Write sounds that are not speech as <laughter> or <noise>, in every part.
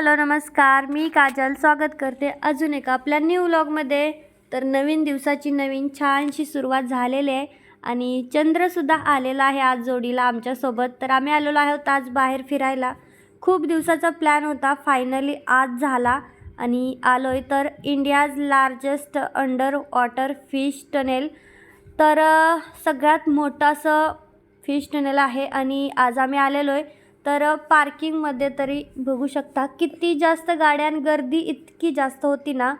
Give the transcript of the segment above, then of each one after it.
Hello नमस्कार. मी काजल. स्वागत करते अजून एका आपल्या न्यू व्लॉगमध्ये तर नवीन दिवसाची नवीन छानशी सुरुवात झालेली आहे आणि चंद्रसुद्धा आलेला आहे आज जोडीला आमच्यासोबत तर आम्ही आलेलो आहोत आज बाहेर फिरायला. खूप दिवसाचा प्लॅन होता. फायनली आज झाला आणि आलो आहे तर India's largest under water fish tunnel तर सगळ्यात मोठं असं फिश टनेल आहे आणि आज आम्ही आलेलो आहे तर पार्किंगमध्ये तरी बघू शकता किती जास्त गाड्या आणि गर्दी इतकी जास्त होती ना.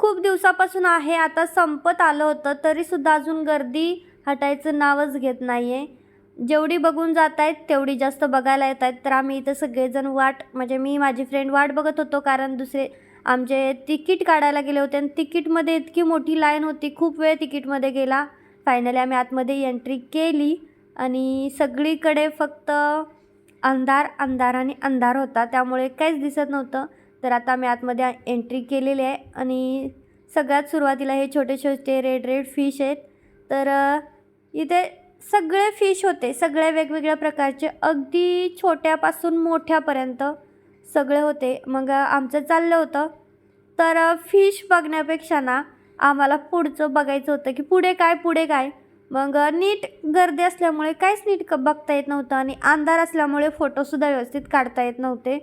खूप दिवसापासून आहे आता संपत आलं होतं तरीसुद्धा अजून गर्दी हटायचं नावच घेत नाही आहे जेवढी बघून जात आहेत तेवढी जास्त बघायला येत आहेत तर आम्ही इथं सगळेजण वाट म्हणजे मी माझी फ्रेंड वाट बघत होतो कारण दुसरे आमचे तिकीट काढायला गेले होते आणि तिकीटमध्ये इतकी मोठी लाईन होती खूप वेळ तिकीटमध्ये गेला. फायनली आम्ही आतमध्ये एंट्री केली आणि सगळीकडे फक्त अंधार अंधार आणि अंधार होता. त्यामुळे काहीच दिसत नव्हतं. तर आता मी आतमध्ये एंट्री केलेली आहे आणि सगळ्यात सुरुवातीला हे छोटे छोटे रेड रेड फिश आहेत. तर इथे सगळे फिश होते. सगळे वेगवेगळ्या प्रकारचे अगदी छोट्यापासून मोठ्यापर्यंत सगळे होते. मग आमचं चाललं होतं. तर फिश बघण्यापेक्षा ना आम्हाला पुढचं बघायचं होतं की पुढे काय पुढे काय? मग नीट गर्दी असल्यामुळे काहीच नीट क बघता येत नव्हतं आणि अंधार असल्यामुळे फोटोसुद्धा व्यवस्थित काढता येत नव्हते.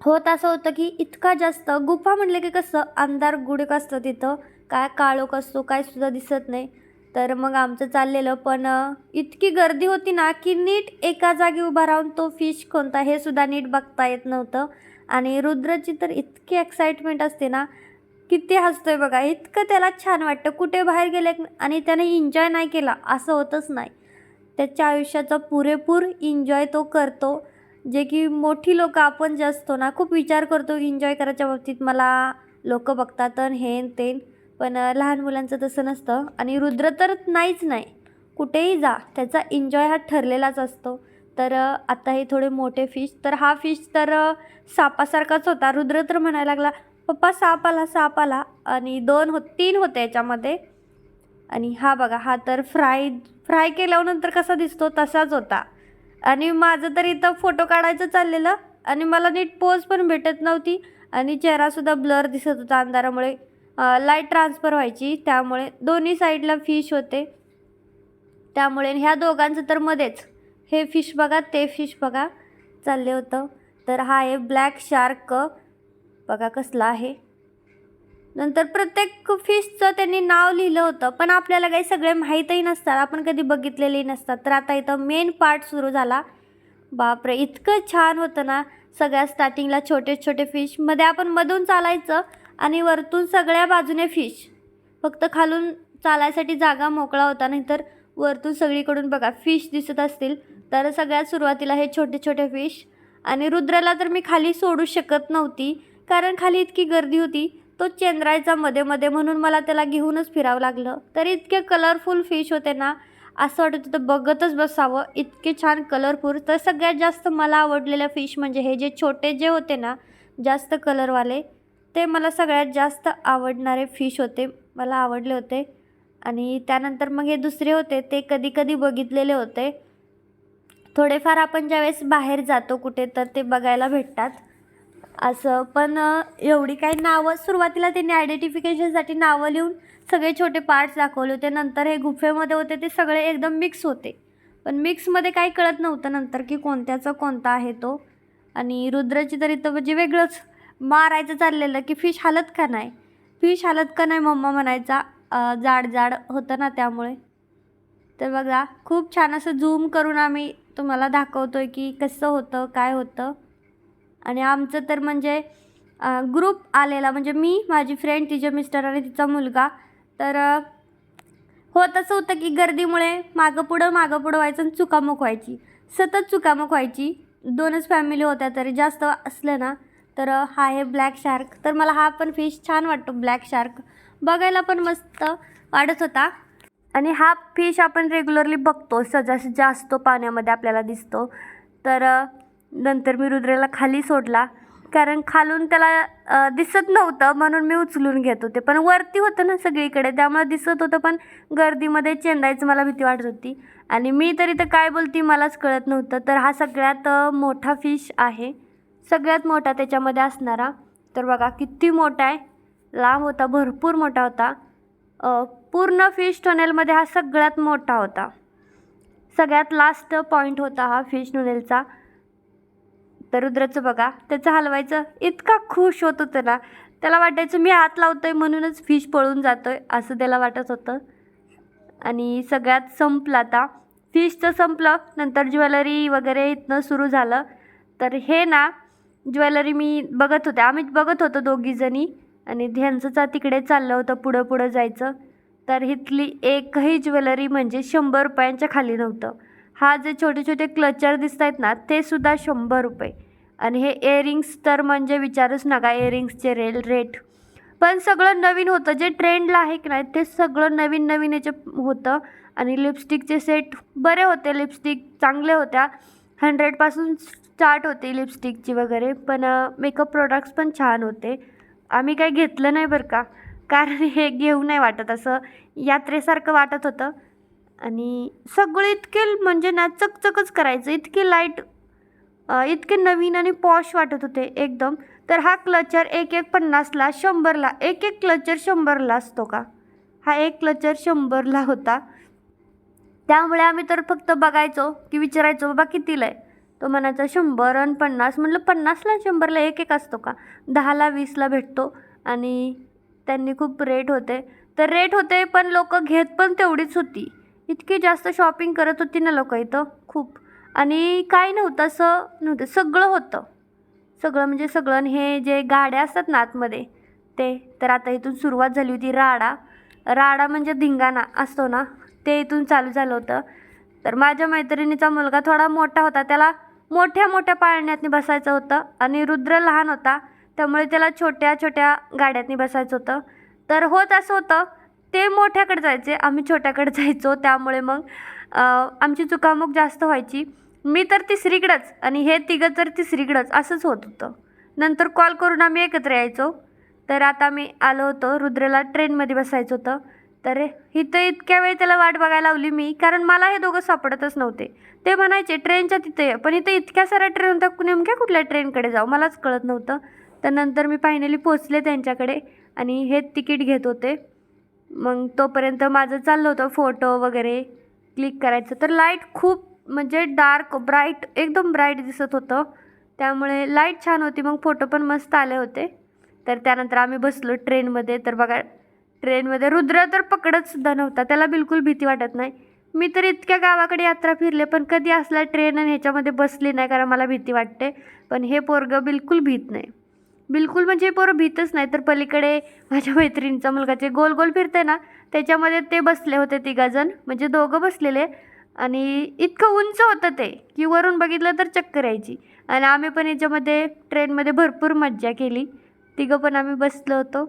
होत असं होतं की इतका जास्त गुफा म्हटलं की कसं अंधार गुडक असतं तिथं. काय काळोख असतो काय सुद्धा दिसत नाही. तर मग आमचं चाललेलं पण इतकी गर्दी होती ना की नीट एका जागी उभा राहून तो फिश कोणता हे सुद्धा नीट बघता येत नव्हतं. आणि रुद्रची तर इतकी एक्साइटमेंट असते ना किती हसतोय बघा. इतकं त्याला छान वाटतं. कुठे बाहेर गेले आणि त्याने एन्जॉय नाही केला. असं होतच नाही. त्याच्या आयुष्याचा पुरेपूर एन्जॉय तो करतो. जे की मोठी लोक आपण जे असतो ना खूप विचार करतो एन्जॉय करायच्या बाबतीत. मला लोक बघतात आणि हे तेन ते पण लहान मुलांचं तसं नसतं. आणि रुद्र तर नाहीच नाही. कुठेही जा. त्याचा एन्जॉय हा ठरलेलाच असतो. तर आता हे थोडे मोठे फिश तर हा फिश तर सापासारखाच होता. रुद्र तर म्हणायला लागला पप्पा साप आला साप आला आणि दोन हो तीन होते याच्यामध्ये. आणि हा बघा हा तर फ्राय फ्राय केल्यानंतर कसा दिसतो? तसाच होता. आणि माझं तर इथं फोटो काढायचं चाललेलं. आणि मला नीट पोज पण भेटत नव्हती. आणि चेहरासुद्धा ब्लर दिसत होता अंधारामुळे. लाइट ट्रान्सफर व्हायची. त्यामुळे दोन्ही साईडला फिश होते. त्यामुळे ह्या दोघांचं तर मध्येच. हे फिश बघा ते फिश बघा. चालले होतं. तर हा आहे ब्लॅक शार्क. बघा कसला आहे. नंतर प्रत्येक फिशचं त्यांनी नाव लिहिलं होतं पण आपल्याला काही सगळे माहीतही नसतात. आपण कधी बघितलेलेही नसतात. तर आता इथं मेन पार्ट सुरू झाला. बापरे इतकं छान होतं ना सगळ्या स्टार्टिंगला छोटे छोटे फिशमध्ये आपण मधून चालायचं आणि वरतून सगळ्या बाजूने फिश फक्त खालून चालायसाठी जागा मोकळा होता. नाहीतर वरतून सगळीकडून बघा फिश दिसत असतील. तर सगळ्यात सुरुवातीला हे छोटे छोटे फिश आणि रुद्राला तर मी खाली सोडू शकत नव्हती. कारण खाली इतकी गर्दी होती तो चेंद्रायचा मध्ये मध्ये म्हणून मला त्याला घेऊनच फिरावं लागलं. तर इतके कलरफुल फिश होते ना असं वाटत होतं बघतच बसावं. इतके छान कलरफुल तर सगळ्यात जास्त मला आवडलेलं फिश म्हणजे हे जे छोटे जे होते ना जास्त कलरवाले ते मला सगळ्यात जास्त आवडणारे फिश होते. मला आवडले होते. आणि त्यानंतर मग हे दुसरे होते ते कधी कधी बघितलेले होते. थोडेफार आपण ज्यावेळेस बाहेर जातो कुठे तर ते बघायला भेटतात. असं. पण एवढी काही नावं सुरुवातीला त्यांनी आयडेंटिफिकेशनसाठी नावं लिहून सगळे छोटे पार्ट्स दाखवले होते. नंतर हे गुफेमध्ये होते ते सगळे एकदम मिक्स होते. पण मिक्समध्ये काही कळत नव्हतं नंतर की कोणत्याचा कोणता आहे तो. आणि रुद्राची तरी तर म्हणजे वेगळंच मारायचं चाललेलं की फिश हालत का नाही? फिश हालत का नाही मम्मा म्हणायचा. जाड जाड होतं ना त्यामुळे. तर बघा खूप छान असं झूम करून आम्ही तुम्हाला दाखवतो आहे की कसं होतं काय होतं. आणि आमचं तर म्हणजे ग्रुप आलेला. म्हणजे मी माझी फ्रेंड तिचे मिस्टर आणि तिचा मुलगा. तर होत असं होतं की गर्दीमुळे मागं पुढं मागं पुढं व्हायचं आणि चुकामुक व्हायची. सतत चुकामुक व्हायची. दोनच फॅमिली होत्या तरी जास्त असलं ना तर हा आहे ब्लॅक शार्क तर मला हा पण फिश छान वाटतो ब्लॅक शार्क बघायला पण मस्त वाटत होता. आणि हा फिश आपण रेग्युलरली बघतो. सजा जास्त पाण्यामध्ये आपल्याला दिसतो. तर नंतर मी रुद्रेला खाली सोडला. कारण खालून त्याला दिसत नव्हतं म्हणून मी उचलून घेत होते. पण वरती होतं ना सगळीकडे त्यामुळे दिसत होतं पण गर्दीमध्ये चेंदायचं मला भीती वाटत होती. आणि मी तरी तर काय बोलती मलाच कळत नव्हतं. तर हा सगळ्यात मोठा फिश आहे. सगळ्यात मोठा त्याच्यामध्ये असणारा. तर बघा किती मोठा आहे. लांब होता भरपूर मोठा होता. पूर्ण फिश टनेलमध्ये हा सगळ्यात मोठा होता. सगळ्यात लास्ट पॉईंट होता हा फिश टनेलचा तर रुद्राचं बघा त्याचं हलवायचं इतका खुश होत होतं ना त्याला वाटायचं मी हात लावतोय म्हणूनच फिश पळून जातोय असं त्याला वाटत होतं. आणि सगळ्यात संपलं आता. फिशचं संपलं नंतर ज्वेलरी वगैरे इथनं सुरू झालं. तर हे ना ज्वेलरी मी बघत होते. आम्ही बघत होतो दोघीजणी आणि ध्यांचं तिकडे चाललं होतं पुढं पुढं जायचं. तर इथली एकही ज्वेलरी म्हणजे शंभर रुपयांच्या खाली नव्हतं. हा जे छोटे छोटे क्लचर दिसत आहेत ना ते सुद्धा शंभर रुपये. आणि हे एअरिंग्स तर म्हणजे विचारूच नका एअरिंग्सचे रेल रेट पण सगळं नवीन होतं जे ट्रेंडला आहे की नाही ते सगळं नवीन नवीन याचे होतं. आणि लिपस्टिकचे सेट बरे होते लिपस्टिक चांगले होत्या. हंड्रेडपासून स्टार्ट होते लिपस्टिकची वगैरे पण मेकअप प्रोडक्ट्स पण छान होते. आम्ही काही घेतलं नाही बरं का? कारण हे घेऊ नाही वाटत असं. यात्रेसारखं वाटत होतं. आणि सगळे इतके म्हणजे ना चकचकच करायचं. इतके लाइट इतके नवीन आणि पॉश वाटत होते एकदम. तर हा क्लचर एक एक पन्नासला शंभरला एक एक क्लचर शंभरला असतो का? हा एक क्लचर शंभरला होता. त्यामुळे आम्ही तर फक्त बघायचो की विचारायचो बाबा कितीला आहे? तो म्हणायचा शंभर आणि पन्नास. म्हटलं पन्नासला शंभरला एक एक असतो का? दहाला वीसला भेटतो आणि त्यांनी खूप रेट होते. तर रेट होते पण लोक घेत पण तेवढीच होती. इतकी जास्त शॉपिंग करत होती ना लोक इथं खूप. आणि काही नव्हतं असं नव्हतं सगळं होतं. सगळं म्हणजे सगळं आणि हे जे गाड्या असतात ना आतमध्ये ते. तर आता इथून सुरुवात झाली होती राडा. राडा म्हणजे धिंगाणा असतो ना ते इथून चालू झालं होतं. तर माझ्या मैत्रिणीचा मुलगा थोडा मोठा होता त्याला मोठ्या मोठ्या पाळण्यातनी बसायचं होतं आणि रुद्र लहान होता त्यामुळे त्याला छोट्या छोट्या गाड्यातनी बसायचं होतं. तर होत असं होतं ते मोठ्याकडे जायचे आम्ही छोट्याकडे <laughs> जायचो. त्यामुळे मग आमची चुकामुक जास्त व्हायची. मी तर तिसरीकडंच आणि हे तिघं तर तिसरीकडंच असंच होत होतं. नंतर कॉल करून आम्ही एकत्र यायचो. तर आता मी आलो होतो रुद्रला ट्रेनमध्ये बसायचं होतं. तर इथं इतक्या वेळ त्याला वाट बघायला लावली मी कारण मला हे दोघं सापडतच नव्हते. ते म्हणायचे ट्रेनच्या तिथे पण इथं इतक्या साऱ्या ट्रेन होत्या नेमक्या कुठल्या ट्रेनकडे जाऊ मलाच कळत नव्हतं. तर नंतर मी फायनली पोचले त्यांच्याकडे आणि हे तिकीट घेत होते. मग तोपर्यंत माझं चाललं होतं फोटो वगैरे क्लिक करायचं. तर लाइट खूप म्हणजे डार्क ब्राईट एकदम ब्राईट दिसत होतं. त्यामुळे लाइट छान होती. मग फोटो पण मस्त आले होते. तर त्यानंतर आम्ही बसलो ट्रेनमध्ये तर बघा ट्रेनमध्ये रुद्र तर पकडत सुद्धा नव्हता. त्याला बिलकुल भीती वाटत नाही. मी तर इतक्या गावाकडे यात्रा फिरले पण कधी असला ट्रेन आणि ह्याच्यामध्ये बसली नाही कारण मला भीती वाटते. पण हे पोरगं बिलकुल भीत नाही. बिलकुल म्हणजे पोरं भीतच नाही. तर पलीकडे माझ्या मैत्रिणीचा मुलगा जे गोल गोल फिरते ना त्याच्यामध्ये ते बसले होते तिघाजण. म्हणजे दोघं बसलेले. आणि इतकं उंच होतं ते की वरून बघितलं तर चक्कर यायची. आणि आम्ही पण याच्यामध्ये ट्रेनमध्ये भरपूर मज्जा केली. तिघं पण आम्ही बसलो होतो.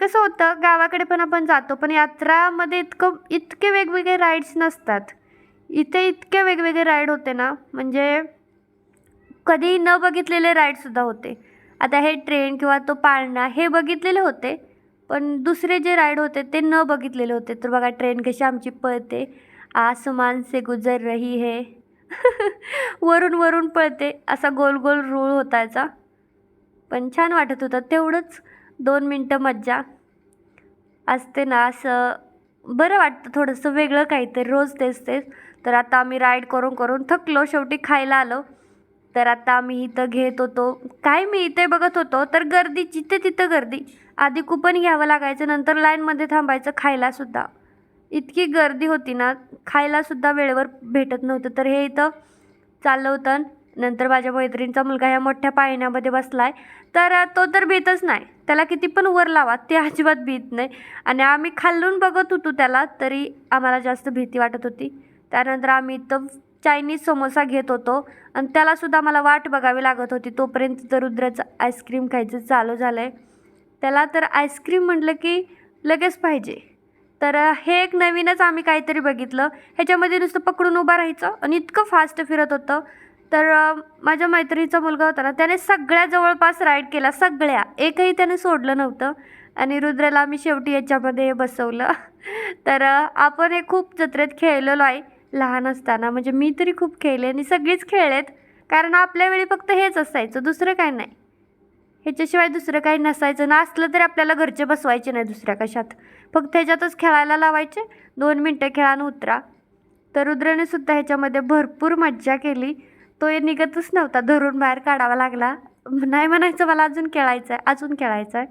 कसं होतं गावाकडे पण आपण जातो पण यात्रामध्ये इतकं इतके वेगवेगळे राईड्स नसतात. इथे इतके वेगवेगळे राईड होते ना म्हणजे कधी न बघितलेले राईडसुद्धा होते. आता हे ट्रेन किंवा तो पाळणा हे बघितलेले होते पण दुसरे जे राईड होते ते न बघितलेले होते. तर बघा ट्रेन कशी आमची पळते. आसमान से गुजर रही है. <laughs> वरून वरून पळते. असा गोल गोल रूळ होता याचा पण छान वाटत होतं. तेवढंच दोन मिनटं मज्जा. असते ना असं बरं वाटतं थोडंसं वेगळं काहीतरी. रोज तेच तेच. तर आता आम्ही राईड करून करून थकलो. शेवटी खायला आलो. तर आता आम्ही इथं घेत होतो. काय मी इथे बघत होतो तर गर्दी जिथे तिथं गर्दी. आधी कुपन घ्यावं लागायचं नंतर लाईनमध्ये थांबायचं खायलासुद्धा इतकी गर्दी होती ना खायलासुद्धा वेळेवर भेटत नव्हतं. तर हे इथं चाललं होतं नंतर माझ्या मैत्रिणीचा मुलगा ह्या मोठ्या पाळण्यामध्ये आहे तर तो तर भीतच नाही. त्याला किती पण वर लावा ते अजिबात भीत नाही. आणि आम्ही खाल्लून बघत होतो त्याला तरी आम्हाला जास्त भीती वाटत होती. त्यानंतर आम्ही इथं चायनीज समोसा घेत होतो आणि त्यालासुद्धा मला वाट बघावी लागत होती. तोपर्यंत तर रुद्राचं आईस्क्रीम खायचं चालू झालं आहे त्याला तर आईस्क्रीम म्हटलं की लगेच पाहिजे. तर हे एक नवीनच आम्ही काहीतरी बघितलं. ह्याच्यामध्ये नुसतं पकडून उभं राहायचं आणि इतकं फास्ट फिरत होतं. तर माझ्या मैत्रिणीचा मुलगा होता ना त्याने सगळ्या जवळपास राईड केला सगळ्या. एकही त्याने सोडलं नव्हतं. आणि रुद्राला आम्ही शेवटी याच्यामध्ये बसवलं. तर आपण हे खूप जत्रेत खेळलेलो आहे. लहान असताना. म्हणजे मी तरी खूप खेळले आणि सगळीच खेळलेत. कारण आपल्या वेळी फक्त हेच असायचं दुसरं काय नाही. ह्याच्याशिवाय दुसरं काही नसायचं. ना असलं तरी आपल्याला घरचे बसवायचे नाही दुसऱ्या कशात. फक्त ह्याच्यातच खेळायला लावायचे. दोन मिनटं खेळानं उतरा. तर रुद्रने सुद्धा ह्याच्यामध्ये भरपूर मज्जा केली. तो हे निघतच नव्हता. धरून बाहेर काढावा लागला. नाही म्हणायचं मला अजून खेळायचं आहे अजून खेळायचं आहे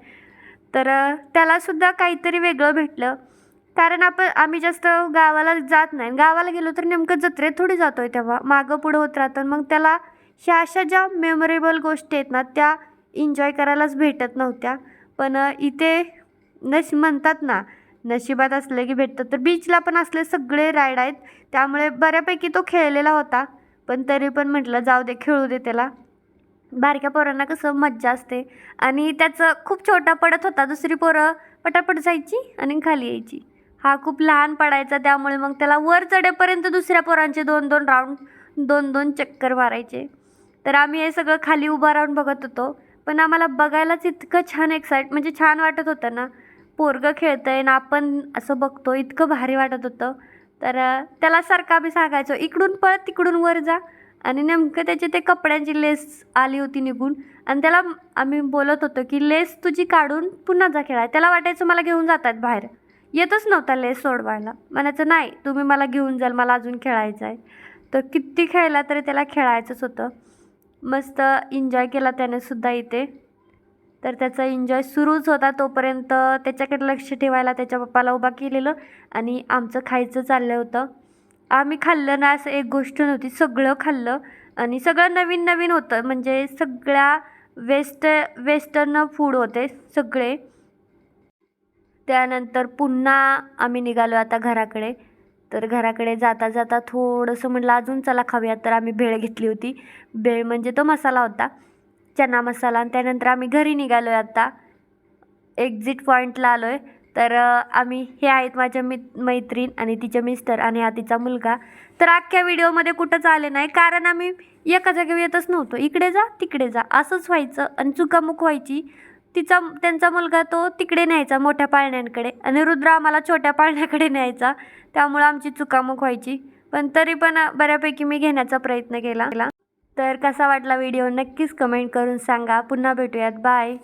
तर त्यालासुद्धा काहीतरी वेगळं भेटलं. कारण आपण आम्ही जास्त गावाला जात नाही. गावाला गेलो तर नेमकं जत्रेत थोडी जातो आहे तेव्हा. मागं पुढं होत राहतं. मग त्याला ह्या अशा ज्या मेमोरेबल गोष्टी आहेत ना त्या एन्जॉय करायलाच भेटत नव्हत्या. पण इथे नश म्हणतात ना नशिबात असलं की भेटतं. तर बीचला पण असले सगळे राईड आहेत. त्यामुळे बऱ्यापैकी तो खेळलेला होता. पण तरी पण म्हटलं जाऊ दे खेळू दे त्याला. बारक्या पोरांना कसं मज्जा असते. आणि त्याचं खूप छोटा पडत होता. दुसरी पोरं पटापट जायची आणि खाली यायची. हा खूप लहान पडायचा त्यामुळे मग त्याला वर चढेपर्यंत दुसऱ्या पोरांचे दोन दोन राऊंड दोन दोन चक्कर मारायचे. तर आम्ही हे सगळं खाली उभं राहून बघत होतो. पण आम्हाला बघायलाच इतकं छान एक्साइट म्हणजे छान वाटत होतं ना. पोरगं खेळतं आहे ना आपण असं बघतो इतकं भारी वाटत होतं. तर त्याला सारखं आम्ही सांगायचो इकडून पळ तिकडून वर जा. आणि नेमकं त्याची ते कपड्यांची लेस आली होती निघून. आणि त्याला आम्ही बोलत होतो की लेस तुझी काढून पुन्हा जा खेळाय त्याला वाटायचं मला घेऊन जातात बाहेर. येतच नव्हता लेस सोडवायला. म्हणायचं नाही तुम्ही मला घेऊन जाल मला अजून खेळायचं आहे. तर किती खेळला तरी त्याला खेळायचंच होतं. मस्त एन्जॉय केला त्याने सुद्धा इथे. तर त्याचा एन्जॉय सुरूच होता तोपर्यंत त्याच्याकडे लक्ष ठेवायला त्याच्या पप्पाला उभा केलेलं आणि आमचं खायचं चाललं होतं. आम्ही खाल्लं ना असं एक गोष्ट नव्हती सगळं खाल्लं आणि सगळं नवीन नवीन होतं. म्हणजे सगळ्या वेस्ट वेस्टर्न फूड होते सगळे. त्यानंतर पुन्हा आम्ही निघालो आता घराकडे. तर घराकडे जाता जाता थोडंसं म्हटलं अजून चला खाऊया तर आम्ही भेळ घेतली होती. भेळ म्हणजे तो मसाला होता. चना मसाला. आणि त्यानंतर आम्ही घरी निघालो आहे आता. एक्झिट पॉईंटला आलो आहे तर आम्ही हे आहेत माझ्या मित मैत्रीण आणि तिचे मिस्टर आणि हा तिचा मुलगा. तर अख्ख्या व्हिडिओमध्ये कुठंच आले नाही. कारण आम्ही एका जागेवर येतच नव्हतो. इकडे जा तिकडे जा. असंच व्हायचं आणि चुकामुक व्हायची. तिचा त्यांचा मुलगा तो तिकडे न्यायचा मोठ्या पाळण्यांकडे आणि रुद्र आम्हाला छोट्या पाळण्याकडे न्यायचा. त्यामुळं आमची चुकामुक व्हायची. पण तरी पण बऱ्यापैकी मी घेण्याचा प्रयत्न केला. तर कसा वाटला व्हिडिओ नक्कीच कमेंट करून सांगा. पुन्हा भेटूयात. बाय.